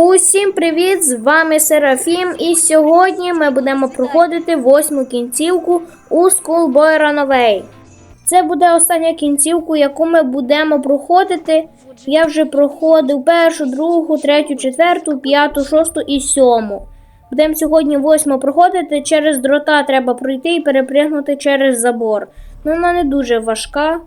Усім привіт! З вами Серафім, і сьогодні ми будемо проходити восьму кінцівку у Schoolboy Runaway. Це буде остання кінцівку, яку ми будемо проходити. Я вже проходив першу, другу, третю, четверту, п'яту, шосту і сьому. Будемо сьогодні восьму проходити. Через дрота треба пройти і перепригнути через забор. Ну, вона не дуже важка.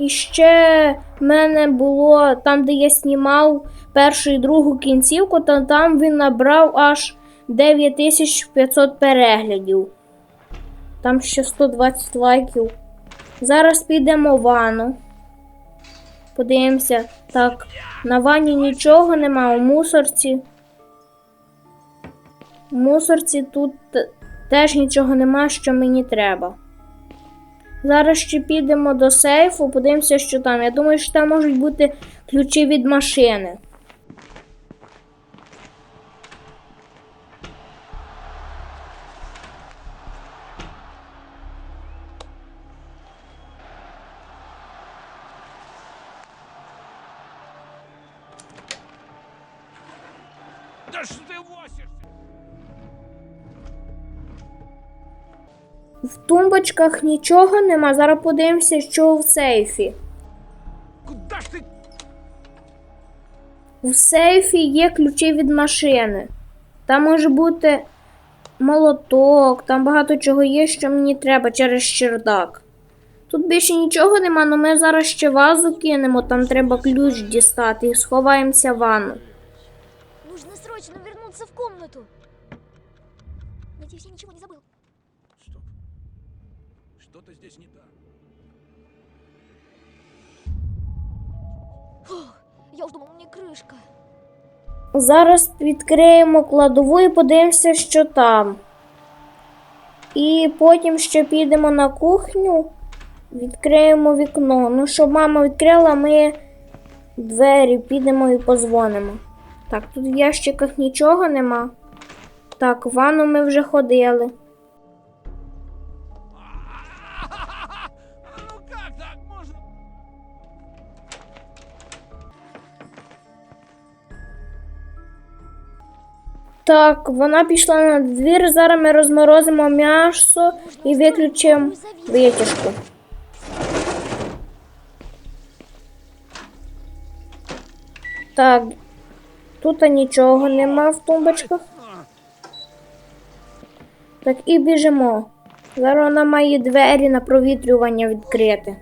І ще в мене було там, де я знімав першу і другу кінцівку, то там він набрав аж 9500 переглядів. Там ще 120 лайків. Зараз підемо в ванну. Подивимося. Так, на ванні нічого нема, у мусорці. У мусорці тут теж нічого нема, що мені треба. Зараз ще підемо до сейфу, подивимося, що там. Я думаю, що там можуть бути ключі від машини. Да что ты восишься? В тумбочках нічого нема. Зараз подивимося, що в сейфі. Куда ж ты? В сейфі є ключі від машини. Там може бути молоток, там багато чого є, що мені треба через чердак. Тут більше нічого нема, але ми зараз ще вазу кинемо, там треба ключ дістати і сховаємося в ванну. Нужно срочно вернуться в комнату. Надеюсь, я ничего не забыл. Что-то здесь не так. Я уж думал, мне крышка. Зараз відкриємо кладову і подивимося, що там. І потім ще підемо на кухню, відкриємо вікно. Ну, щоб мама відкрила, ми двері підемо і позвонимо. Так, тут в ящиках нічого нема. Так, в ванну ми вже ходили. Так, вона пішла на двір. Зараз ми розморозимо м'ясо і виключимо витяжку. Так, тут нічого нема в тумбочках. Так, і біжимо. Зараз вона має двері на провітрювання відкрити.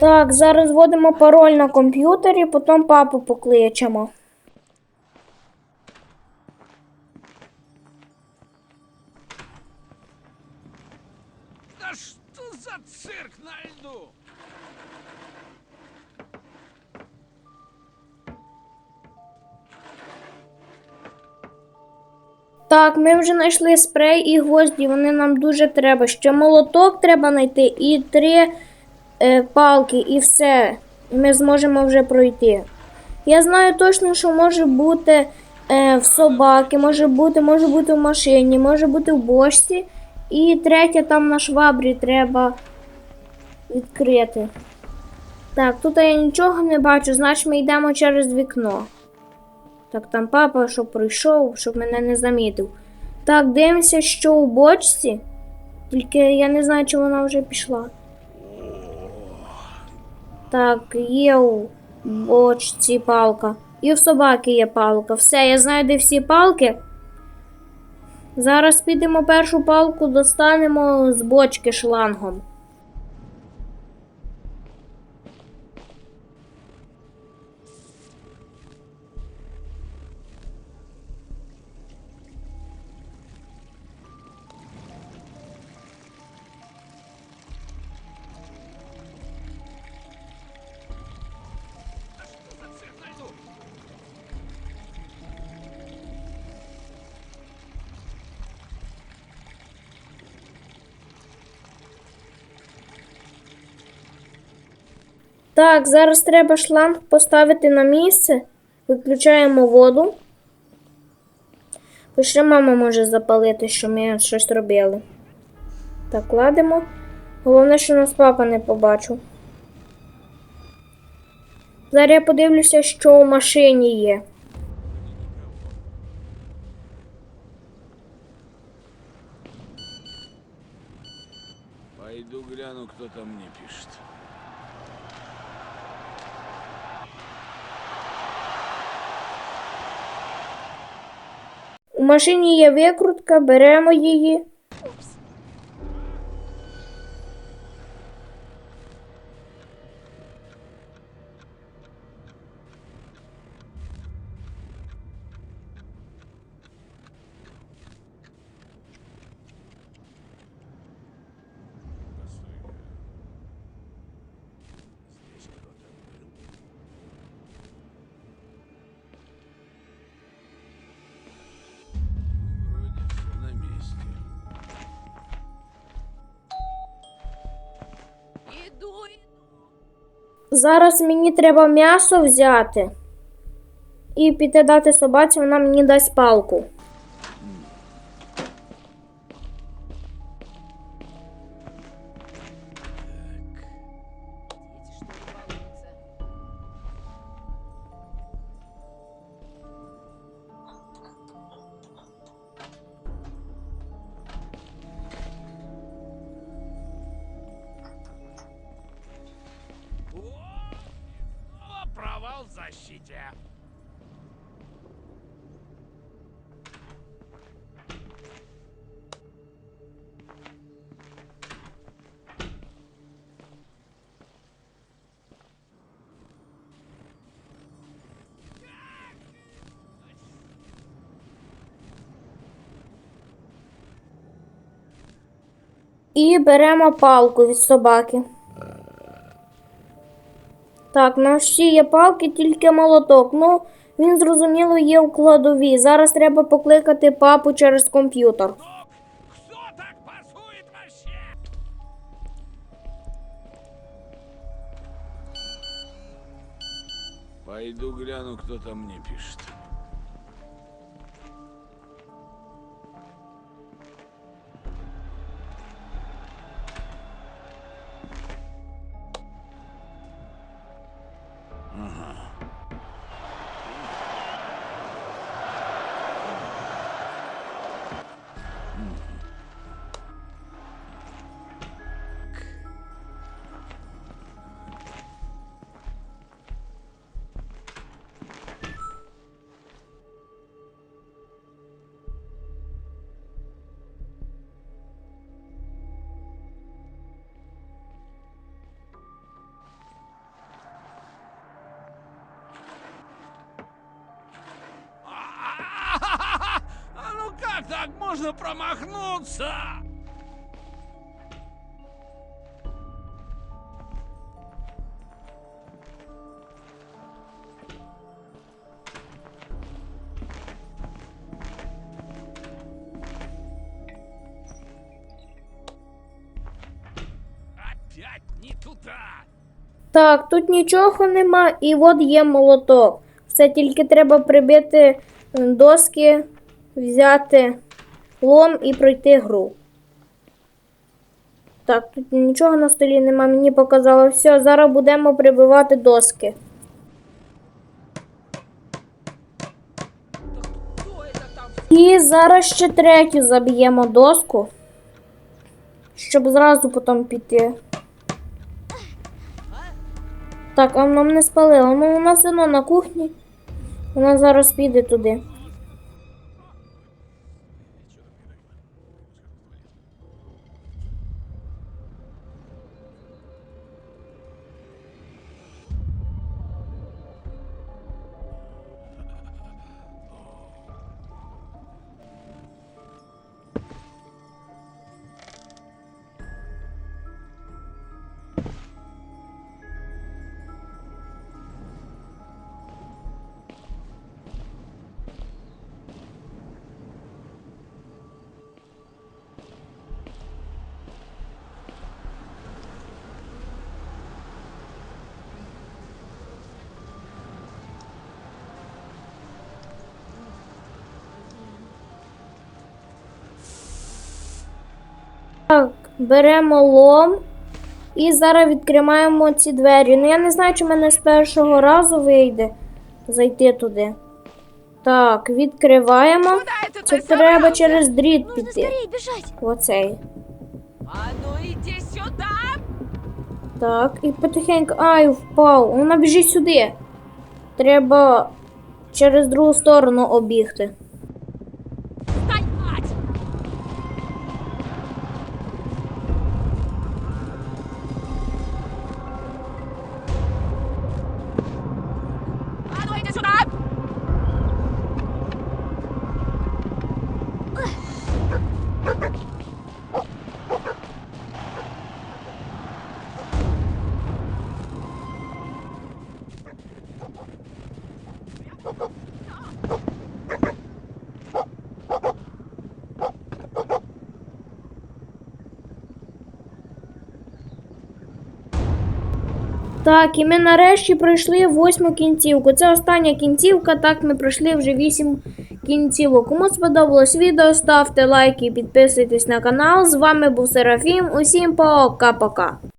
Так, зараз вводимо пароль на комп'ютері, потім папу покличемо. Да что за цирк на льду? Так, ми вже знайшли спрей і гвозді, вони нам дуже треба. Ще молоток треба знайти і три палки, і все. Ми зможемо вже пройти. Я знаю точно, що може бути е, в собаки, може бути, може бути в машині, може бути в бочці. І третє там на швабрі треба відкрити. Так, тут я нічого не бачу, значить ми йдемо через вікно. Так, там папа, щоб прийшов, щоб мене не замітив. Так, дивимося, що у бочці. Тільки я не знаю, чи вона вже пішла. Так, є у бочці палка. І в собаки є палка. Все, я знайду всі палки. Зараз підемо першу палку, достанемо з бочки шлангом. Так, зараз треба шланг поставити на місце. Виключаємо воду. Бо мама може запалити, що ми щось робили. Так, кладемо. Головне, що нас папа не побачив. Зараз я подивлюся, що у машині є. Пойду гляну, кто там мне пишет. Машині є викрутка, беремо її. Зараз мені треба м'ясо взяти. І піти дати собаці, вона мені дасть палку. Защите. І беремо палку від собаки. Так, на всі є палки, тільки молоток. Ну, він зрозуміло є у кладові. Зараз треба покликати папу через комп'ютер. Хто так пасує вообще? Пойду гляну, кто там мне пишет. А можно промахнуться? Опять не туда. Так, тут нічого нема, і от є молоток. Все тільки треба прибити доски, взяти лом і пройти гру. Так, тут нічого на столі нема, мені показало. Все, зараз будемо прибивати доски. І зараз ще третю заб'ємо доску, щоб зразу потім піти. Так, а нам не спалило. Ну, вона все одно на кухні. Вона зараз піде туди. Беремо лом. І зараз відкриваємо ці двері. Ну я не знаю, чи в мене з першого разу вийде зайти туди. Так, відкриваємо. Це треба через дріт піти. Оцей. Ну! Так, і потихеньку. Ай, впав. Вона біжить сюди. Треба через другу сторону обігти. Так, і ми нарешті пройшли восьму кінцівку. Це остання кінцівка, так ми пройшли вже вісім кінцівок. Кому сподобалось відео, ставте лайки і підписуйтесь на канал. З вами був Серафім. Усім пока-пока.